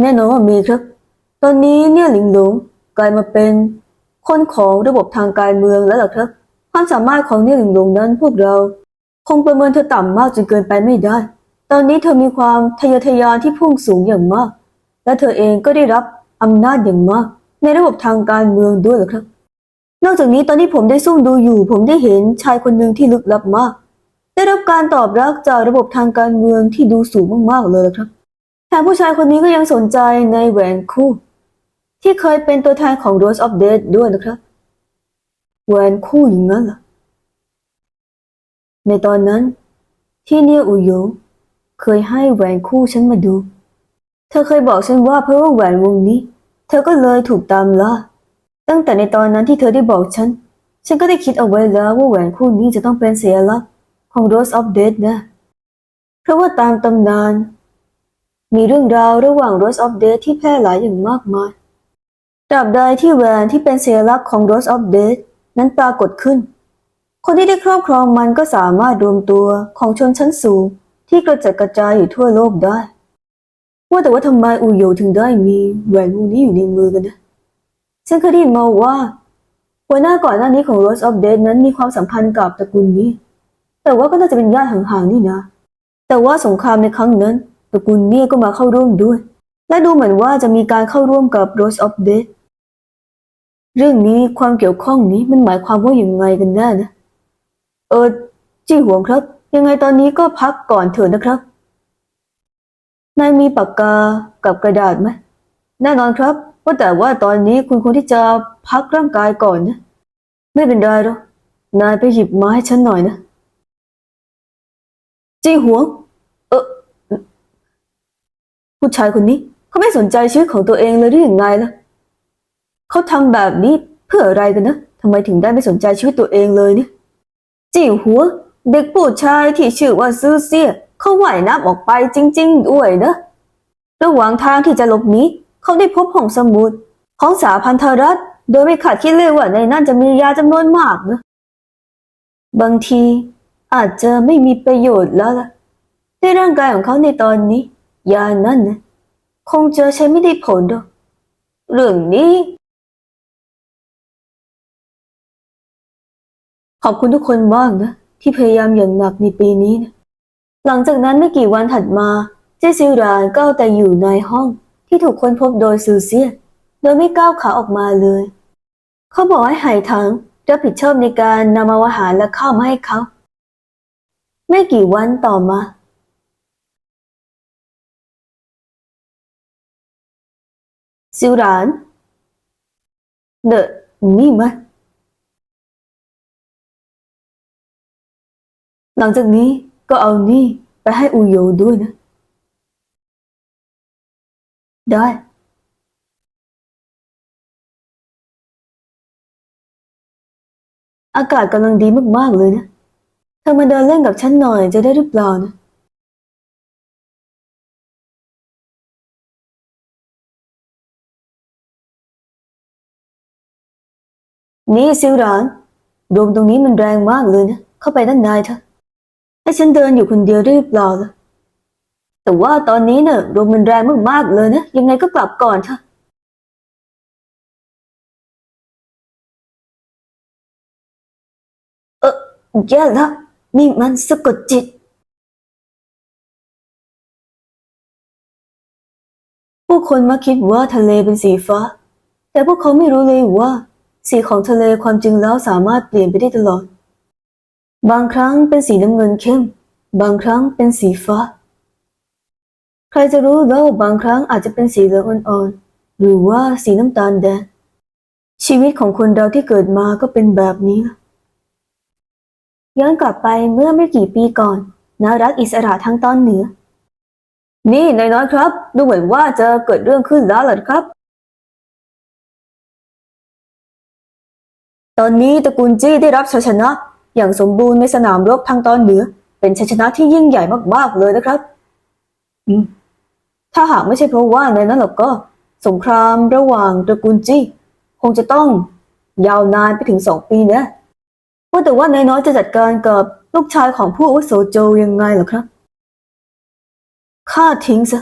แน่นอนว่ามีครับ ตอนนี้เนี่ยหลิงหลงกลายมาเป็น คนของระบบทางการเมืองแล้วล่ะครับ ความสามารถของเนี่ยหลิงหลงนั้นพวกเรา คงประเมินเธอต่ำมากจนเกินไปไม่ได้ ตอนนี้เธอมีความทะเยอทะยานที่พุ่งสูงอย่างมาก และเธอเองก็ได้รับอำนาจอย่างมาก ในระบบทางการเมืองด้วยล่ะครับ นอกจากนี้ตอนที่ผมได้ซุ่มดูอยู่ ผมได้เห็นชายคนหนึ่งที่ลึกลับมาก ได้รับการตอบรับจากระบบทางการเมืองที่ดูสูงมากๆเลยล่ะครับ แถมผู้ชายคนนี้ก็ยังสนใจในแหวนคู่ ที่เคยเป็นตัวแทนของ Rose of Death ด้วยนะครับแหวนคู่อย่างนั้นเหรอในตอนนั้น ที่เนียอุโยเคยให้แหวนคู่ฉันมาดู เธอเคยบอกฉันว่าเพราะว่าแหวนวงนี้ เธอก็เลยถูกตามล่าตั้งแต่ในตอนนั้นที่เธอได้บอกฉัน ฉันก็ได้คิดเอาไว้แล้วว่าแหวนคู่นี้จะต้องเป็นเสัญลักษณ์ของ Rose of Death นะ เพราะว่าตามตำนาน มีเรื่องราวระหว่าง Rose of Death ที่แพร่หลายอย่างมากมายตราบใดที่แหวนที่เป็นสัญลักษณ์ของ Rose of Death นั้นปรากฏขึ้น คนที่ได้ครอบครองมันก็สามารถรวมตัวของชนชั้นสูง ที่กระจัดกระจายอยู่ทั่วโลกได้ ว่าแต่ว่าทำไมอูโยถึงได้มีแหวนวงนี้อยู่ในมือกันนะ ฉันเคยได้ยินมาว่าหัวหน้าก่อนหน้านี้ของ Rose of Death นั้นมีความสัมพันธ์กับตระกูลนี้ แต่ว่าก็น่าจะเป็นญาติห่างๆนี่นะ แต่ว่าสงครามในครั้งนั้น ตระกูลเนี่ยก็มาเข้าร่วมด้วย และดูเหมือนว่าจะมีการเข้าร่วมกับ Rose of Death เรื่องนี้ความเกี่ยวข้องนี้มันหมายความว่าอย่างไงกันแน่นะ เออจี้หวงครับ ยังไงตอนนี้ก็พักก่อนเถอะนะครับ นายมีปากกากับกระดาษไหมแน่นอนครับว่าแต่ว่าตอนนี้คุณควรที่จะพักร่างกายก่อนนะ ไม่เป็นไรหรอกนายไปหยิบมาให้ฉันหน่อยนะ จี้หวง ผู้ชายคนนี้เขาไม่สนใจชีวิตของตัวเองเลยหรือยังไงล่ะเขาทำแบบนี้เพื่ออะไรกันนะทำไมถึงได้ไม่สนใจชีวิตตัวเองเลยเนี่ยจิ๋วหัว เด็กผู้ชายที่ชื่อว่าซื้อเสียเขาว่ายน้ำออกไปจริง ๆ ด้วยนะระหว่างทางที่จะหลบหนีเขาได้พบห้องสมุดของสาพันธรัฐ โดยไม่คาดคิดเลยว่าในนั้นจะมียาจำนวนมากนะบางทีอาจจะไม่มีประโยชน์แล้วล่ะในร่างกายของเขาในตอนนี้ ยานั้นนะคงจะใช้ไม่ได้ผลหรอกเรื่องนี้ ขอบคุณทุกคนมากนะ ที่พยายามอย่างหนักในปีนี้นะ หลังจากนั้นไม่กี่วันถัดมา เจซิรานก็เอาแต่อยู่ในห้องที่ถูกค้นพบโดยซูเซีย โดยไม่ก้าวขาออกมาเลย เขาบอกให้ไหถังรับผิดชอบในการนำอาหารและข้าวมาให้เขา ไม่กี่วันต่อมา ซิรานเดอะนี่มันหลังจากนี้ก็เอานี่ไปให้อูโยด้วยนะ ได้ อากาศกำลังดีมากๆเลยนะ เธอมาเดินเล่นกับฉันหน่อยจะได้หรือเปล่านะ นี่ซิลรานลมตรงนี้มันแรงมากเลยนะ เข้าไปด้านในเถอะ ให้ฉันเดินอยู่คนเดียวได้หรือเปล่าล่ะแต่ว่าตอนนี้เนี่ยลมมันแรงมากๆเลยนะ ยังไงก็กลับก่อนเถอะเออแย่แล้วนี่มันสะกดจิต ผู้คนมักคิดว่าทะเลเป็นสีฟ้า แต่พวกเขาไม่รู้เลยว่า สีของทะเลความจริงแล้วสามารถเปลี่ยนไปได้ตลอด บางครั้งเป็นสีน้ำเงินเข้ม บางครั้งเป็นสีฟ้า ใครจะรู้แล้วบางครั้งอาจจะเป็นสีเหลืองอ่อนๆ หรือว่าสีน้ำตาลแดง ชีวิตของคนเราที่เกิดมาก็เป็นแบบนี้ ย้อนกลับไปเมื่อไม่กี่ปีก่อนณรัฐอิสระทางตอนเหนือ นี่นายน้อยครับ ดูเหมือนว่าจะเกิดเรื่องขึ้นแล้วล่ะครับ ตอนนี้ตระกูลจี้ได้รับชัยชนะ อย่างสมบูรณ์ในสนามรบทางตอนเหนือ เป็นชัยชนะที่ยิ่งใหญ่มากๆเลยนะครับ อืม ถ้าหากไม่ใช่เพราะว่าในนั้นหรอกก็สงครามระหว่างตระกูลจี้คงจะต้องยาวนานไปถึงสองปีนะว่าแต่ว่านายน้อยจะจัดการกับลูกชายของผู้อาวุโสโจยังไงเหรอครับ ฆ่าทิ้งซะ